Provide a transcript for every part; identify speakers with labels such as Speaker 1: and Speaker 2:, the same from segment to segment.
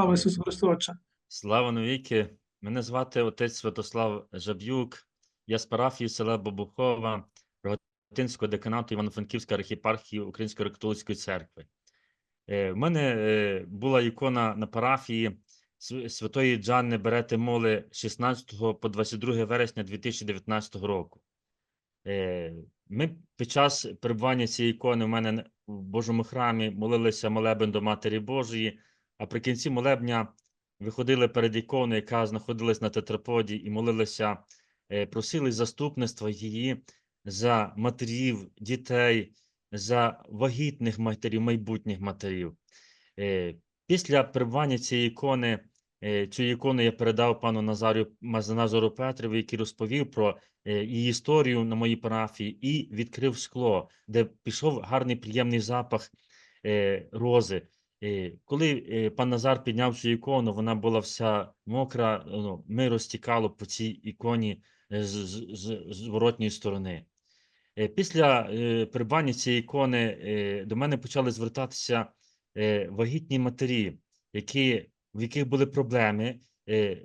Speaker 1: Слава Ісусу Христу, Отче.
Speaker 2: Слава навіки. Мене звати отець Святослав Жаб'юк. Я з парафії села Бобухова Рогатинського деканату Івано-Франківської архіпархії Української католицької церкви. Е, В мене е, була ікона на парафії Святої Джанни Берети Моли 16 по 22 вересня 2019 року. Е, Ми під час перебування цієї ікони в мене в Божому храмі молилися молебен до Матері Божої, а при кінці молебня виходили перед іконою, яка знаходилась на тетраподі, і молилися, е, просили заступництва її за матерів, дітей, за вагітних матерів, майбутніх матерів. Е, Після перебування цієї ікони, е, цю ікону я передав пану Назарю Назару Петрові, який розповів про її історію на моїй парафії, і відкрив скло, де пішов гарний приємний запах рози. Коли е, пан Назар підняв цю ікону, вона була вся мокра, ну, миро стікало по цій іконі е, з, з, з зворотньої сторони. Е, Після придбання цієї ікони до мене почали звертатися вагітні матері, які, в яких були проблеми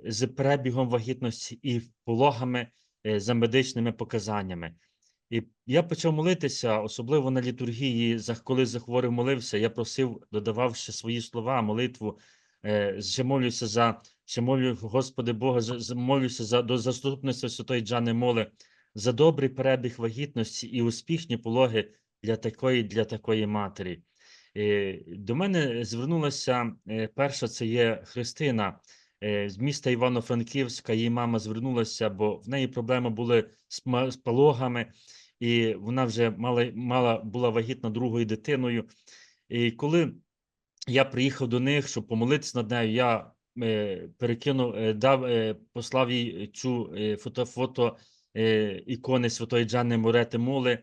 Speaker 2: з перебігом вагітності і пологами за медичними показаннями. І я почав молитися, особливо на літургії, коли захворів молився, я просив, додавав ще свої слова, молитву, е, ще молюся за, ще молю, Господи Бога, молюся за до заступництва Святої Джани Моли, за добрий перебіг вагітності і успішні пологи для такої, для такої матері. Е, До мене звернулася е, перша, це є Христина з міста Івано-Франківська. Її мама звернулася, бо в неї проблеми були з пологами, і вона вже мала, мала була вагітна другою дитиною. І коли я приїхав до них, щоб помолитися над нею, я е, перекинув, е, дав, е, послав їй цю е, фото, фото е, ікони Святої Джанни Морети Моли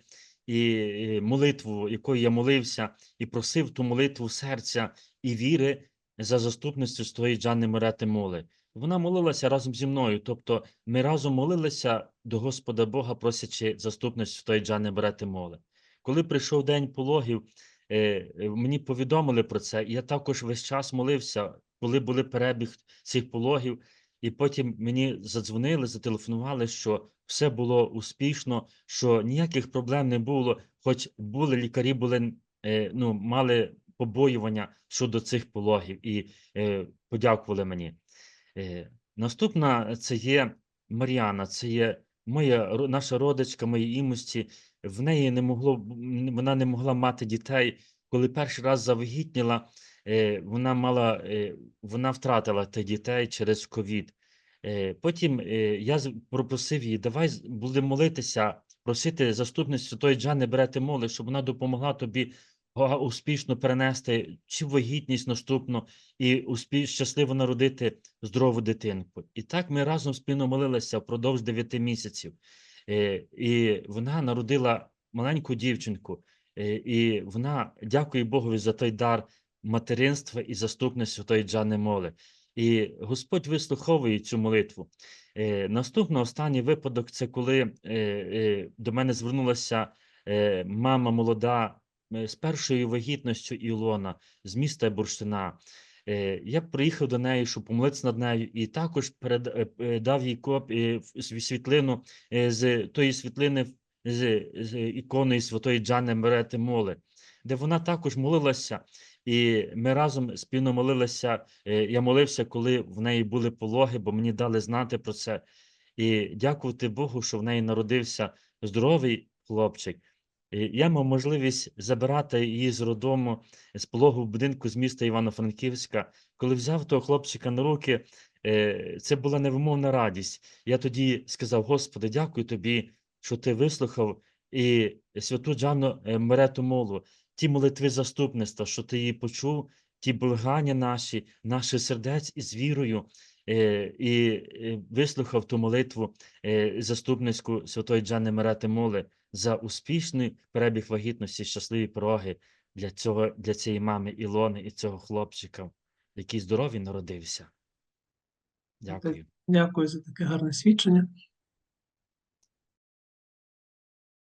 Speaker 2: і е, молитву, якою я молився, і просив ту молитву серця і віри за заступництво Святої Джанни Морети Моли. Вона молилася разом зі мною, тобто ми разом молилися до Господа Бога, просячи заступництво Джанни Морети Моли. Коли прийшов день пологів, е, е, мені повідомили про це, я також весь час молився, коли були перебіг цих пологів, і потім мені задзвонили, зателефонували, що все було успішно, що ніяких проблем не було, хоч були лікарі, були е, ну, мали побоювання щодо цих пологів і е, подякували мені. Е, наступна це є Мар'яна, це є моя наша родичка, моєї імості. В неї не могло вона не могла мати дітей. Коли перший раз завагітніла, е, вона мала, е, вона втратила тих дітей через ковід. Е, Потім е, я попросив її, давай будемо молитися, просити заступництво Святої Джани Берети Моли, щоб вона допомогла тобі успішно перенести чи вагітність наступну і успі... щасливо народити здорову дитинку. І так ми разом спільно молилися впродовж 9 місяців. Е, І вона народила маленьку дівчинку, Е, і вона дякує Богові за той дар материнства і заступництва Святої Джани Моли. І Господь вислуховує цю молитву. Е, Наступний останній випадок це коли до мене звернулася мама молода з першою вагітністю Ілона з міста Бурштина. Е, Я приїхав до неї, щоб помолитися над нею, і також перед, е, е, їй коп, е, світлину е, з тої світлини з, з іконою Святої Джани Мерети Моли, де вона також молилася, і ми разом спільно молилися. Е, Я молився, коли в неї були пологи, бо мені дали знати про це. І дякувати Богу, що в неї народився здоровий хлопчик. І Я мав можливість забирати її з роддому з пологового будинку з міста Івано-Франківська. Коли взяв того хлопчика на руки, е, це була невимовна радість. Я тоді сказав: Господи, дякую тобі, що ти вислухав і святу Джанну е, Мерету Молу, ті молитви заступництва, що ти її почув, ті благання наші, наших сердець із вірою, е, і е, вислухав ту молитву е, заступницьку святої Джани Мерети Моли за успішний перебіг вагітності, щасливі пороги для цього, для цієї мами Ілони і цього хлопчика, який здоровий народився. Дякую.
Speaker 1: Дякую за таке гарне свідчення.